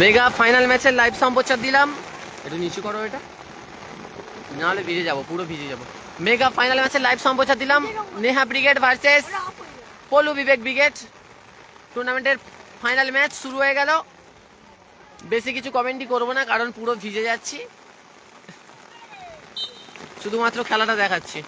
Mega final ম্যাচের live সম্প্রচার দিলাম। একটু নিচু করো এটা। নাহলে ভিজে যাব, পুরো ভিজে যাব। মেগা ফাইনাল ম্যাচের লাইভ সম্প্রচার দিলাম। Neha brigade versus Polu Bibek brigade. টুর্নামেন্টের ফাইনাল ম্যাচ শুরু হয়ে গেল। বেশি কিছু কমেন্টই করব না, কারণ পুরো ভিজে যাচ্ছি। শুধুমাত্র খেলাটা দেখাচ্ছি।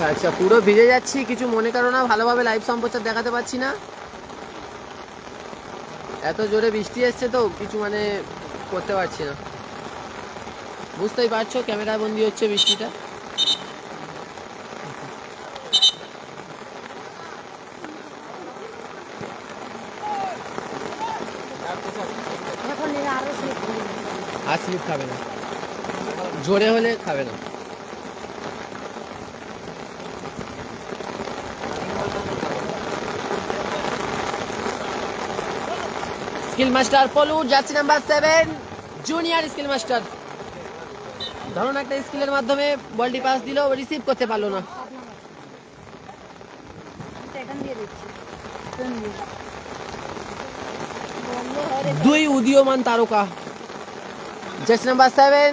আচ্ছা আচ্ছা পুরো ভিজে যাচ্ছি, কিছু মনে করো না, ভালোভাবে লাইভ সম্প্রচার দেখাতে পারছি না। এত জোরে বৃষ্টি এসছে তো, কিছু মানে করতে পারছি না। বুঝতেই পারছ, ক্যামেরায় বন্দি হচ্ছে বৃষ্টিটা। আর স্লিপ খাবে না। জোরে হলে খাবে না। Skill master Polu, jersey number seven junior skill master. ধরুন একটা স্কিলের মাধ্যমে বলটি পাস দিল রিসিভ করতে পারল না। দুই উদীয়মান তারকা। Jersey number seven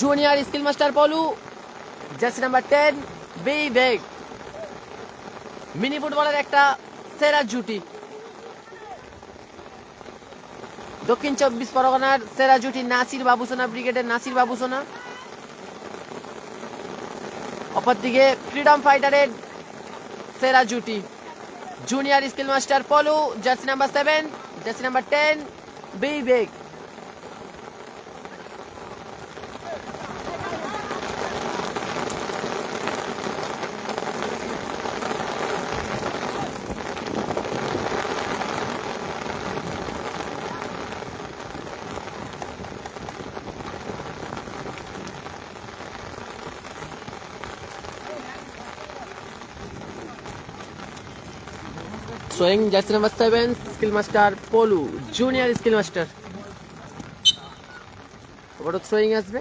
junior skill master Polu, jersey number ten Beg mini ফুটবলের একটা সেরা জুটি। দক্ষিণ চব্বিশ পরগনার সেরা জুটি নাসির বাবুসোনা, ব্রিগেডের নাসির বাবুসোনা। অপরদিকে ফ্রিডম ফাইটারের সেরা জুটি, junior skill master Polu, jersey number seven, jersey number ten B Beg jersey number seven skill master Polu junior skill master ওটা থ্রোয়িং আসবে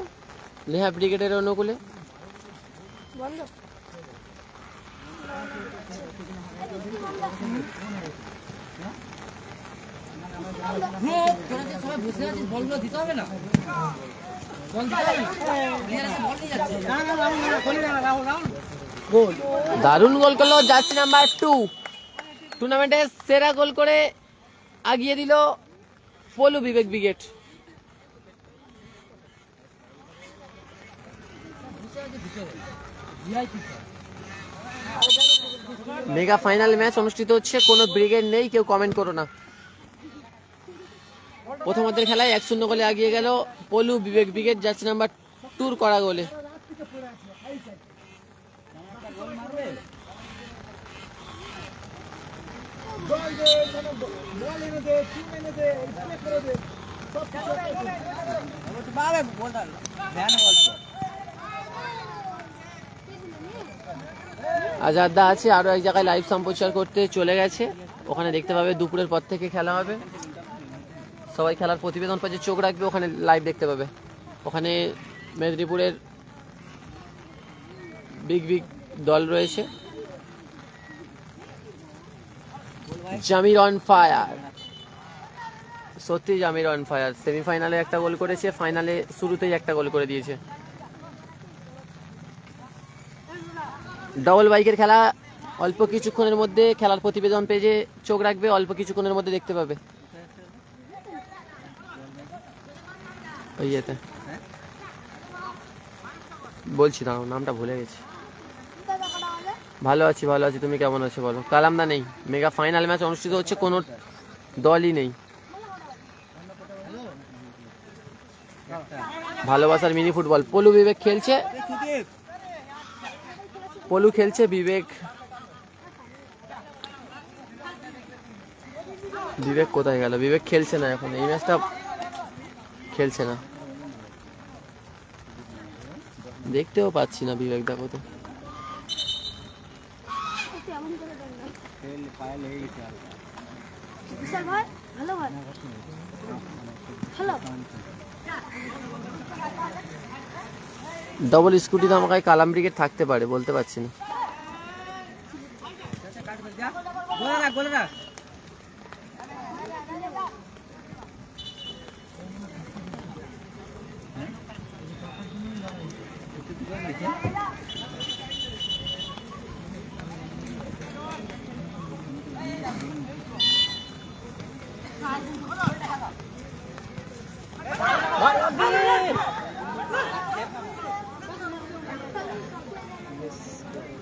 লেহা ব্রিগেডের অনুকূলে দারুণ গোল করল জার্সি নাম্বার টু টুর্নামেন্টে সেরা গোল করে আগিয়ে দিল Polu Bibek brigade. Mega final match অনুষ্ঠিত হচ্ছে, কোনো ব্রিগেড নেই, কেউ কমেন্ট করো না। প্রথমার্ধের খেলায় এক শূন্য গোলে আগিয়ে গেল Polu Bibek brigade, jersey number টুর করা গোলে। আজাদা আছে, আরও এক জায়গায় লাইভ সম্প্রচার করতে চলে গেছে। ওখানে দেখতে পাবে দুপুরের পর থেকে খেলা হবে। সবাই খেলার প্রতিবেদন পাচ্ছে চোখ রাখবে, ওখানে লাইভ দেখতে পাবে। ওখানে মেদিনীপুরের বিগ বিগ দল রয়েছে। জামির অন ফায়ার সত্যি জামির অন ফায়ার সেমিফাইনালে একটা গোল করেছে, ফাইনালে শুরুতেই একটা গোল করে দিয়েছে। ডবল বাইকের খেলা, অল্প কিছুক্ষণের মধ্যে খেলার প্রতিবেদন পেজে চোখ রাখবে, অল্প কিছুক্ষণের মধ্যে দেখতে পাবে। বলছি, দাঁড়াও, নামটা ভুলে গেছি। ভালো আছি ভালো আছি। তুমি কেমন আছো বলো? কালামদা নেই। মেগা ফাইনাল ম্যাচ অনুষ্ঠিত হচ্ছে, কোনো দলই নেই। ভালোবাসার মিনি ফুটবল পলু বিবেক খেলছে। পলু খেলছে বিবেক। বিবেক কোথায় গেল? বিবেক খেলছে না এখন। এই ম্যাচটা খেলছে না। দেখতেও পাচ্ছি না বিবেক দেখো তো। এমন করে দেন না। বিশাল ভাই ভালো ভাই। হ্যালো ডবল স্কুটি তো আমাকে কালাম ব্রিগেড থাকতে পারে বলতে পারছি না।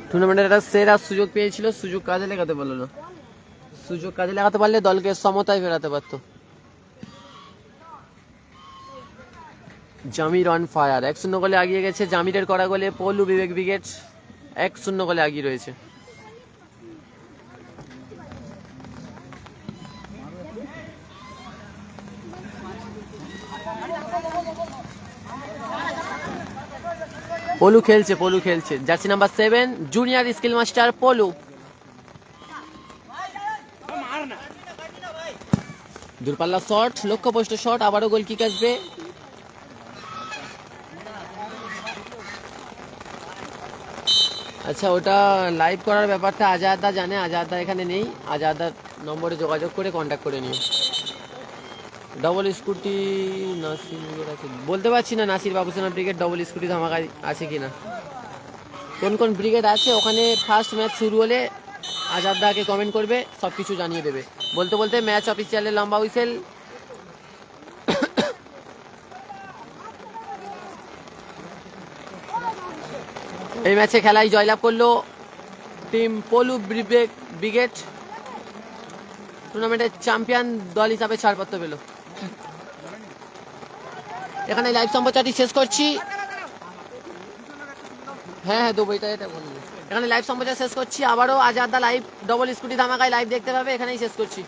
টুর্নামেন্টের একটা সেরা সুযোগ পেয়েছিল, সুযোগ কাজে লাগাতে পারল না। সুযোগ কাজে লাগাতে পারলে দলকে সমতায় ফেরাতে পারতো। জামির অন ফায়ার এক শূন্য গোলে আগিয়ে গেছে জামিরের করা গোলে পলু বিবেক ব্রিগেড এক শূন্য গোলে আগিয়ে রয়েছে। পলু খেলছে পলু খেলছে। Jersey number seven junior skill master Polu. দূরপাল্লা shot লক্ষ্যপোষ্ট shot আবারও গোল কিক আসবে। আচ্ছা ওটা লাইভ করার ব্যাপারটা আজাদা জানে, আজাদা এখানে নেই। আজাদার নম্বরে যোগাযোগ করে কন্ট্যাক্ট করে নিও। ডবল স্কুটি নাসির আছে। বলতে পারছি না নাসির বাবুসেনা ব্রিগেড ডবল স্কুটি ধামাকা আছে কিনা। কোন কোন ব্রিগেড আছে, ওখানে ফার্স্ট ম্যাচ শুরু হলে আজাদদাকে কমেন্ট করবে সব কিছু জানিয়ে দেবে। বলতে বলতে ম্যাচ অফিসিয়ালের লম্বা হুইসেল এই ম্যাচে খেলায় জয়লাভ করল টিম পলু ব্রিগেড টুর্নামেন্টের চ্যাম্পিয়ন দল হিসাবে ছাড়পত্র পেল। এখানে লাইভ সম্প্রচারটি শেষ করছি। হ্যাঁ হ্যাঁ দেবো এটা এটা এখানে লাইভ সম্প্রচার শেষ করছি। আবারও আজ আজাদা লাইভ ডবল স্কুটি ধামাকায় লাইভ দেখতে পাবে। এখানেই শেষ করছি।